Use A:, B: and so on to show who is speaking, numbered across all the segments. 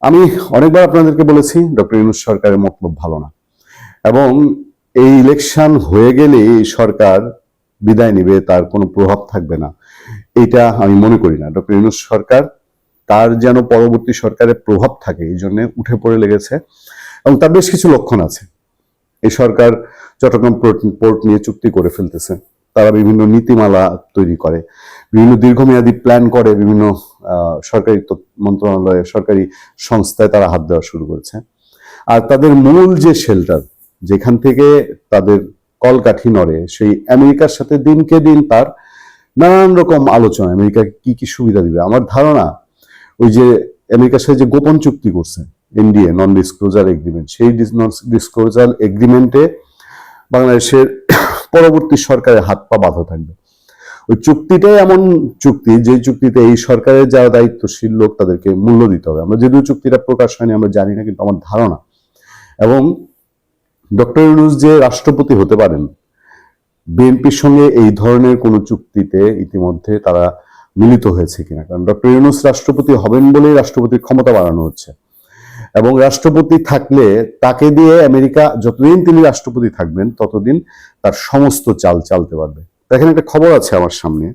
A: আমি অনেকবার আপনাদেরকে বলেছি, ডক্টর ইউনুস সরকারের মতলব ভালো না। এবং এই ইলেকশন হয়ে গেলে এই সরকার বিদায় নিবে, তার কোনো প্রভাব থাকবে না। এটা আমি মনে করি না। ডক্টর ইউনুস সরকার, তার যেন পরবর্তী সরকারের প্রভাব থাকে, এই জন্য উঠে পড়ে লেগেছে। এবং তার বেশ কিছু লক্ষণ আছে। এই সরকার চট্টগ্রাম পোর্ট নিয়ে চুক্তি করে ফেলতেছে। তারা বিভিন্ন নীতিমালা তৈরি করে, বিভিন্ন দীর্ঘমেয়াদী প্ল্যান করে, বিভিন্ন সরকারি মন্ত্রণালয়ে, সরকারি সংস্থায় তারা হাত দেওয়া শুরু করেছে। আর তাদের মূল যে শেল্টার যেখান থেকে তাদের কলকাঠি নড়ে, সেই আমেরিকার সাথে দিনকে দিন তার নানান রকম আলোচনা, আমেরিকা কি কি সুবিধা দিবে? আমার ধারণা, ওই যে আমেরিকার সাথে যে গোপন চুক্তি করছে এনডিএ নন ডিসক্লোজার এগ্রিমেন্ট সেই নন ডিসক্লোজার এগ্রিমেন্টে বাংলাদেশের পরবর্তী সরকারের হাত পা বাঁধা থাকবে। ওই চুক্তিটাই এমন চুক্তি, যে চুক্তিতে এই সরকারের যারা দায়িত্বশীল লোক তাদেরকে মূল্য দিতে হবে। আমরা যদিও চুক্তিটা প্রকাশ হয়নি, আমরা জানি না, কিন্তু আমার ধারণা। এবং ডক্টর ইউনুস যে রাষ্ট্রপতি হতে পারেন, বিএনপির সঙ্গে এই ধরনের কোনো চুক্তিতে ইতিমধ্যে তারা মিলিত হয়েছে কিনা। কারণ ডক্টর ইউনুস রাষ্ট্রপতি হবেন বলেই রাষ্ট্রপতির ক্ষমতা বাড়ানো হচ্ছে। এবং রাষ্ট্রপতি থাকলে তাকে দিয়ে আমেরিকা যতদিন তিনি রাষ্ট্রপতি থাকবেন, ততদিন তার সমস্ত চাল চালতে পারবে। দেখেন একটা খবর আছে আমার সামনে।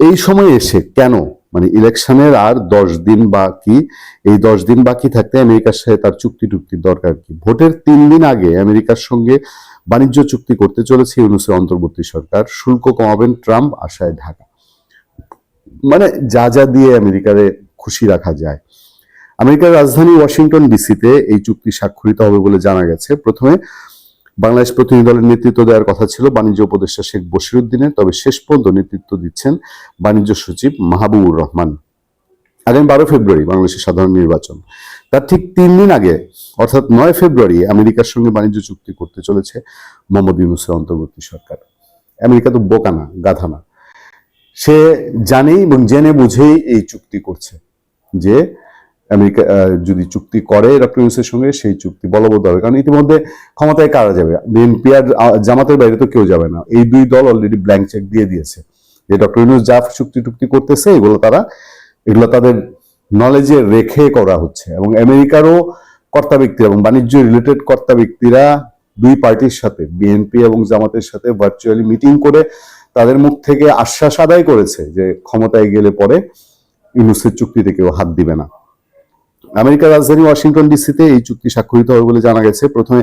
A: এই সময় এসে কেন? মানে ইলেকশনের আর দশ দিন বাকি, এই দশ দিন বাকি থাকতে আমেরিকার সাথে তার চুক্তি টুক্তির দরকার কি? ভোটের তিন দিন আগে আমেরিকার সঙ্গে বাণিজ্য চুক্তি করতে চলেছে ইউনুসের অন্তর্বর্তী সরকার। শুল্ক কমাবেন ট্রাম্প, আশায় ঢাকা। মানে যা যা দিয়ে আমেরিকারে খুশি রাখা যায়। আমেরিকার রাজধানী ওয়াশিংটন ডিসিতে এই চুক্তি স্বাক্ষরিত হবে বলে জানা গেছে। প্রথমে বাংলাদেশ প্রতিনিধি দলের নেতৃত্ব দেওয়ার কথা ছিল বাণিজ্য উপদেষ্টা শেখ বশিরুদ্দিনের, তবে শেষ পর্যন্ত নেতৃত্ব দিচ্ছেন বাণিজ্য সচিব মাহবুবুর রহমান। আগামী বারো ফেব্রুয়ারি বাংলাদেশের সাধারণ নির্বাচন। তার ঠিক তিন দিন আগে, অর্থাৎ নয় ফেব্রুয়ারি, আমেরিকার সঙ্গে বাণিজ্য চুক্তি করতে চলেছে মোহাম্মদ ইউনুসের অন্তর্বর্তী সরকার। আমেরিকা তো বোকা না, গাধা না। সে জানেই এবং জেনে বুঝেই এই চুক্তি করছে যে আমেরিকা যদি চুক্তি করে ডক্টর সঙ্গে, সেই চুক্তি বলবৎ হবে। কারণ ইতিমধ্যে ক্ষমতায় কারা যাবে? বিএনপি আর জামাতের বাইরে তো কেউ যাবে না। এই দুই দল অলরেডি ব্ল্যাঙ্ক চেক দিয়ে দিয়েছে। যে ডক্টর ইউনুস যা চুক্তি টুক্তি করতেছে, এগুলো তারা, এগুলো তাদের নলেজে রেখে করা হচ্ছে। এবং আমেরিকারও কর্তা ব্যক্তি এবং বাণিজ্য রিলেটেড কর্তা ব্যক্তিরা দুই পার্টির সাথে, বিএনপি এবং জামাতের সাথে ভার্চুয়ালি মিটিং করে তাদের মুখ থেকে আশ্বাস আদায় করেছে যে ক্ষমতায় গেলে পরে ইউনুসের চুক্তিতে কেউ হাত দিবে না। আমেরিকার রাজধানী ওয়াশিংটন ডিসিতে এই চুক্তি স্বাক্ষরিত হবে বলে জানা গেছে। প্রথমে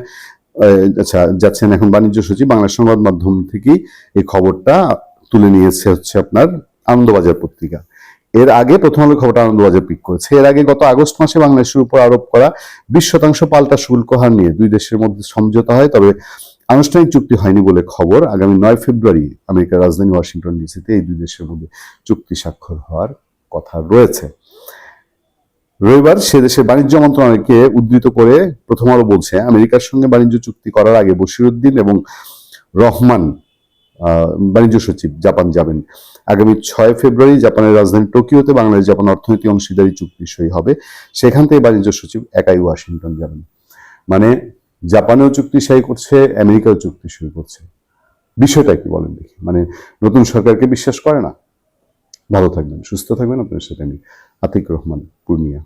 A: আচ্ছা যাচ্ছেন এখন বাণিজ্য সচিব বাংলা সংবাদ মাধ্যম থেকেই এই খবরটা তুলে নিয়েছে হচ্ছে আপনার আনন্দবাজার পত্রিকা। এর আগে প্রথম আলো খবরটা আনন্দবাজার পিক করেছে। এর আগে গত আগস্ট মাসে বাংলাদেশের উপর আরোপ করা বিশ শতাংশ পাল্টা শুল্ক হার নিয়ে দুই দেশের মধ্যে সমঝোতা হয়, তবে আনুষ্ঠানিক চুক্তি হয়নি বলে খবর। আগামী নয় ফেব্রুয়ারি আমেরিকার রাজধানী ওয়াশিংটন ডিসিতে এই দুই দেশের মধ্যে চুক্তি স্বাক্ষর হওয়ার কথা রয়েছে। রবিবার সে দেশের বাণিজ্য মন্ত্রণালয়কে উদ্ধৃত করে প্রথম আলো বলছে, আমেরিকার সঙ্গে বাণিজ্য চুক্তি করার আগে বশিরুদ্দিন এবং রহমান বাণিজ্য সচিব জাপান যাবেন। আগামী ছয় ফেব্রুয়ারি জাপানের রাজধানী টোকিওতে বাংলাদেশ জাপান অর্থনৈতিক অংশীদারি চুক্তি সই হবে। সেখান থেকে বাণিজ্য সচিব একাই ওয়াশিংটন যাবেন। মানে জাপানেও চুক্তি সই করছে, আমেরিকাও চুক্তি সই করছে। বিষয়টা কি বলেন দেখি। মানে নতুন সরকারকে বিশ্বাস করে না? ভালো থাকবেন, সুস্থ থাকবেন। আপনার সাথে আমি আতিক রহমান পূর্ণিয়া